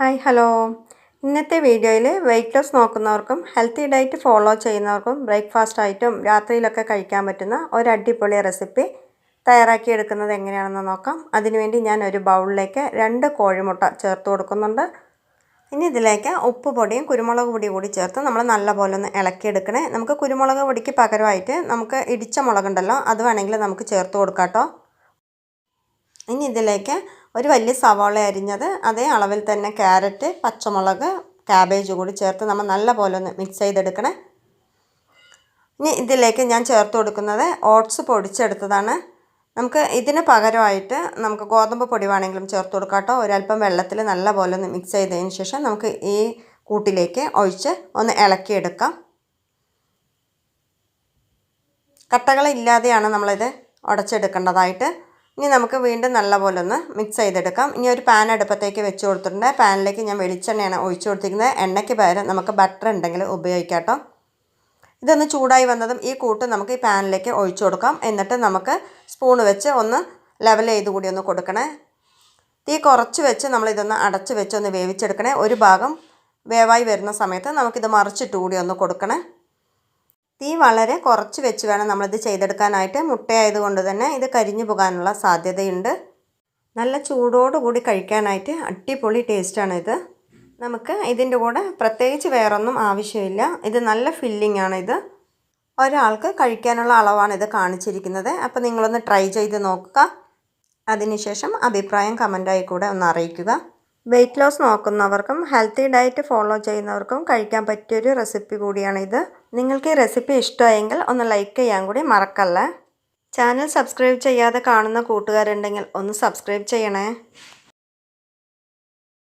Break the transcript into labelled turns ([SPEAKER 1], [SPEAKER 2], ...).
[SPEAKER 1] Hi hello. ഇന്നത്തെ വീഡിയോയിൽ weight loss നോക്കുന്നവർക്കും ഹെൽത്തി ഡയറ്റ് ഫോളോ ചെയ്യുന്നവർക്കും ബ്രേക്ക്ഫാസ്റ്റ് ആയിട്ടും രാത്രിയിലൊക്കെ കഴിക്കാൻ പറ്റുന്ന ഒരു അടിപൊളി റെസിപ്പി തയ്യാറാക്കി എടുക്കുന്നത് എങ്ങനെയാണെന്ന് നോക്കാം. അതിനുവേണ്ടി ഞാൻ ഒരു ബൗളിലേക്ക് രണ്ട് കോഴിമുട്ട ചേർത്ത് കൊടുക്കുന്നുണ്ട്. ഇനി ഇതിലേക്ക് ഉപ്പ് പൊടിയും കുരുമുളക് പൊടിയും കൂടി ചേർത്ത് നമ്മൾ നല്ലപോലെ ഒന്ന് ഇളക്കിയെടുക്കണേ. നമുക്ക് കുരുമുളക് പൊടിക്ക് പകരമായിട്ട് നമുക്ക് ഇടിച്ച മുളകുണ്ടല്ലോ അത് വേണമെങ്കിൽ നമുക്ക് ചേർത്ത് കൊടുക്കാം കേട്ടോ. ഇനി ഇതിലേക്ക് ഒരു വലിയ സവാള അരിഞ്ഞത് അതേ അളവിൽ തന്നെ ക്യാരറ്റ് പച്ചമുളക് ക്യാബേജ് കൂടി ചേർത്ത് നമ്മൾ നല്ല പോലെ ഒന്ന് മിക്സ് ചെയ്തെടുക്കണേ. ഇനി ഇതിലേക്ക് ഞാൻ ചേർത്ത് കൊടുക്കുന്നത് ഓട്സ് പൊടിച്ചെടുത്തതാണ്. നമുക്ക് ഇതിന് പകരമായിട്ട് നമുക്ക് ഗോതമ്പ് പൊടി വേണമെങ്കിലും ചേർത്ത് കൊടുക്കാം കേട്ടോ. ഒരല്പം വെള്ളത്തിൽ നല്ല പോലെ ഒന്ന് മിക്സ് ചെയ്തതിന് ശേഷം നമുക്ക് ഈ കൂട്ടിലേക്ക് ഒഴിച്ച് ഒന്ന് ഇളക്കിയെടുക്കാം. കട്ടകളില്ലാതെയാണ് നമ്മളിത് ഉടച്ചെടുക്കേണ്ടതായിട്ട്. ഇനി നമുക്ക് വീണ്ടും നല്ലപോലെ ഒന്ന് മിക്സ് ചെയ്തെടുക്കാം. ഇനി ഒരു പാൻ അടുപ്പത്തേക്ക് വെച്ച് കൊടുത്തിട്ടുണ്ട്. പാനിലേക്ക് ഞാൻ വെളിച്ചെണ്ണയാണ് ഒഴിച്ചു കൊടുത്തിരിക്കുന്നത്. എണ്ണയ്ക്ക് പകരം നമുക്ക് ബട്ടർ ഉണ്ടെങ്കിൽ ഉപയോഗിക്കാം കേട്ടോ ഇതൊന്ന് ചൂടായി വന്നതും ഈ കൂട്ട് നമുക്ക് ഈ പാനിലേക്ക് ഒഴിച്ചു കൊടുക്കാം. എന്നിട്ട് നമുക്ക് സ്പൂൺ വെച്ച് ഒന്ന് ലെവൽ ചെയ്ത് കൂടി ഒന്ന് കൊടുക്കണേ. തീ കുറച്ച് വെച്ച് നമ്മളിതൊന്ന് അടച്ച് വെച്ച് ഒന്ന് വേവിച്ചെടുക്കണേ. ഒരു ഭാഗം വേവായി വരുന്ന സമയത്ത് നമുക്കിത് മറിച്ചിട്ട് കൂടി ഒന്ന് കൊടുക്കണേ. തീ വളരെ കുറച്ച് വെച്ച് വേണം നമ്മളിത് ചെയ്തെടുക്കാനായിട്ട്. മുട്ടയായതുകൊണ്ട് തന്നെ ഇത് കരിഞ്ഞു പോകാനുള്ള സാധ്യതയുണ്ട്. നല്ല ചൂടോടുകൂടി കഴിക്കാനായിട്ട് അടിപൊളി ടേസ്റ്റാണ് ഇത്. നമുക്ക് ഇതിന്റെ കൂടെ പ്രത്യേകിച്ച് വേറൊന്നും ആവശ്യമില്ല. ഇത് നല്ല ഫില്ലിംഗ് ആണ് ഇത്. ഒരാൾക്ക് കഴിക്കാനുള്ള അളവാണ് ഇത് കാണിച്ചിരിക്കുന്നത്. അപ്പോൾ നിങ്ങളൊന്ന് ട്രൈ ചെയ്ത് നോക്കുക. അതിനുശേഷം അഭിപ്രായം കമന്റായി കൂടെ ഒന്ന് അറിയിക്കുക. വെയിറ്റ് ലോസ് നോക്കുന്നവർക്കും ഹെൽത്തി ഡയറ്റ് ഫോളോ ചെയ്യുന്നവർക്കും കഴിക്കാൻ പറ്റിയൊരു റെസിപ്പി കൂടിയാണിത്. നിങ്ങൾക്ക് ഈ റെസിപ്പി ഇഷ്ടമായെങ്കിൽ ഒന്ന് ലൈക്ക് ചെയ്യാൻ കൂടി മറക്കല്ലേ. ചാനൽ സബ്സ്ക്രൈബ് ചെയ്യാതെ കാണുന്ന കൂട്ടുകാരുണ്ടെങ്കിൽ ഒന്ന് സബ്സ്ക്രൈബ് ചെയ്യണേ.